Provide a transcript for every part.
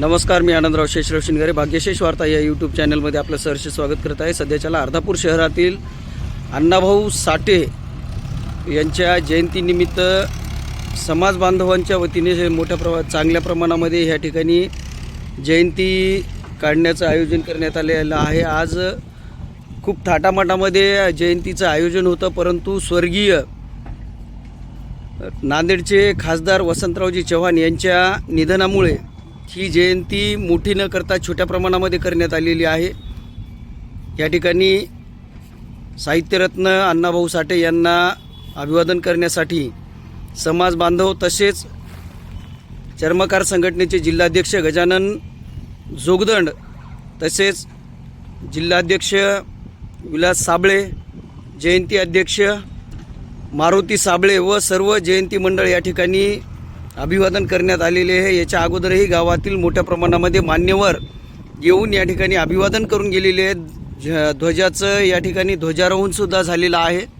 नमस्कार मी आनंदराव शेषराव शिंगारे भाग्यशेष वार्ता या यूट्यूब चॅनलमध्ये आपलं सहर्ष स्वागत करत आहे. सध्याच्याला अर्धापूर शहरातील अण्णाभाऊ साठे यांच्या जयंतीनिमित्त समाज बांधवांच्या वतीने मोठ्या प्रमा चांगल्या प्रमाणामध्ये ह्या ठिकाणी जयंती काढण्याचं आयोजन करण्यात आलेलं आहे. आज खूप थाटामाटामध्ये जयंतीचं आयोजन होतं परंतु स्वर्गीय नांदेडचे खासदार वसंतरावजी चव्हाण यांच्या निधनामुळे ही जयंती मोठी न करता छोट्या प्रमाणामध्ये करण्यात आलेली आहे. या ठिकाणी साहित्यरत्न अण्णाभाऊ साठे यांना अभिवादन करण्यासाठी समाज बांधव तसेच चर्मकार संघटनेचे जिल्हाध्यक्ष गजानन जोगदंड तसेच जिल्हाध्यक्ष विलास साबळे जयंती अध्यक्ष मारुती साबळे व सर्व जयंती मंडळ या ठिकाणी अभिवादन करण्यात आलेले आहे. याच्या अगोदरही गावातील मोठ्या प्रमाणामध्ये मान्यवर येऊन या ठिकाणी अभिवादन करून गेलेले आहेत. झ- ध्वजाचं या ठिकाणी ध्वजारोहणसुद्धा झालेलं आहे.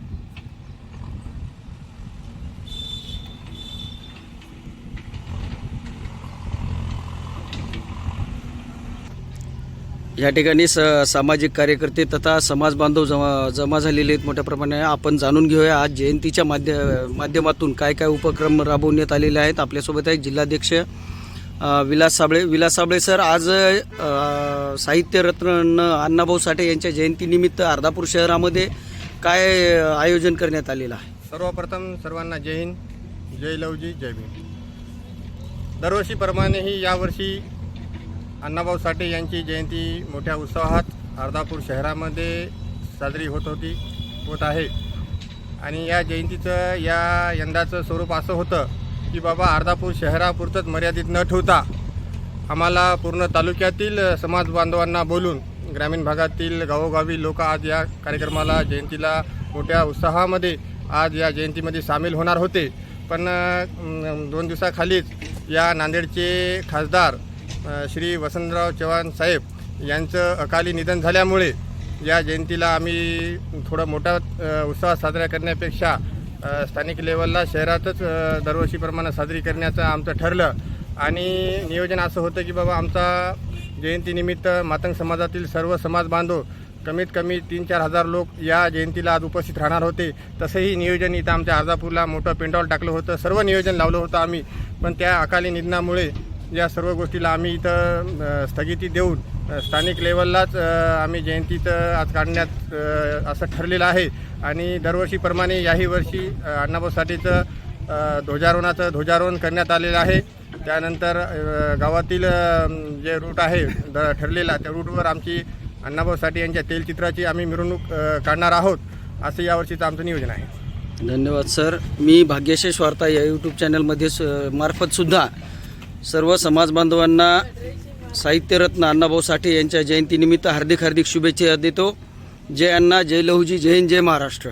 या ठिकाणी स सामाजिक कार्यकर्ते तथा समाज बांधव जमा जमा झालेले आहेत. मोठ्या प्रमाणात आपण जाणून घेऊया आज जयंतीच्या माध्य माध्यमातून काय काय उपक्रम राबवण्यात आलेले आहेत. आपल्यासोबत आहे जिल्हाध्यक्ष विलास साबळे. विलास साबळे सर आज साहित्य साहित्यरत्न अण्णाभाऊ साठे यांच्या जयंतीनिमित्त अर्धापूर शहरामध्ये काय आयोजन करण्यात आलेलं आहे? सर्वप्रथम सर्वांना जय हिंद जय लवजी जय भीम. दरवर्षीप्रमाणेही यावर्षी अण्णाभाऊ साठे यांची जयंती मोठ्या उत्साहात अर्धापूर शहरामध्ये साजरी होत होती होत आहे. आणि या जयंतीचं या यंदाचं स्वरूप असं होतं की बाबा अर्धापूर शहरापुरतंच मर्यादित न ठेवता आम्हाला पूर्ण तालुक्यातील समाज बांधवांना बोलून ग्रामीण भागातील गावोगावी लोक आज या कार्यक्रमाला जयंतीला मोठ्या उत्साहामध्ये आज या जयंतीमध्ये सामील होणार होते. पण दोन दिवसाखालीच या नांदेडचे खासदार श्री वसंतराव चव्हाण साहेब यांचं अकाली निधन झाल्यामुळे या जयंतीला आम्ही थोडं मोठा उत्साह साजरा करण्यापेक्षा स्थानिक लेवलला शहरातच दरवर्षीप्रमाणे साजरी करण्याचं आमचं ठरलं. आणि नियोजन असं होतं की बाबा आमचा जयंतीनिमित्त मातंग समाजातील सर्व समाज बांधव कमीत कमी तीन चार हजार लोक या जयंतीला आज उपस्थित राहणार होते. तसंही नियोजन इथं आमच्या अर्धापूरला मोठं पेंडॉल टाकलं होतं. सर्व नियोजन लावलं होतं आम्ही. पण त्या अकाली निधनामुळे या सर्व गोष्टीला आम्ही इथं स्थगिती देऊन स्थानिक लेवललाच आम्ही जयंतीचं आज काढण्यात असं ठरलेलं आहे. आणि दरवर्षीप्रमाणे याही वर्षी अण्णाभाऊ साठेचं ध्वजारोहणाचं ध्वजारोहण करण्यात आलेलं आहे. त्यानंतर गावातील जे रूट आहे द ठरलेला त्या रूटवर आमची अण्णाभाऊ साठे यांच्या तेलचित्राची आम्ही मिरवणूक काढणार आहोत. असं यावर्षीचं आमचं नियोजन आहे. धन्यवाद सर. मी भाग्यशेष वार्ता या यूट्यूब चॅनलमध्ये स मार्फतसुद्धा सर्व समाज बांधवांना साहित्यरत्न अण्णाभाऊ साठे यांच्या जयंतीनिमित्त हार्दिक हार्दिक शुभेच्छा देतो. जय अण्णा जय लहूजी जय हिंद जय महाराष्ट्र.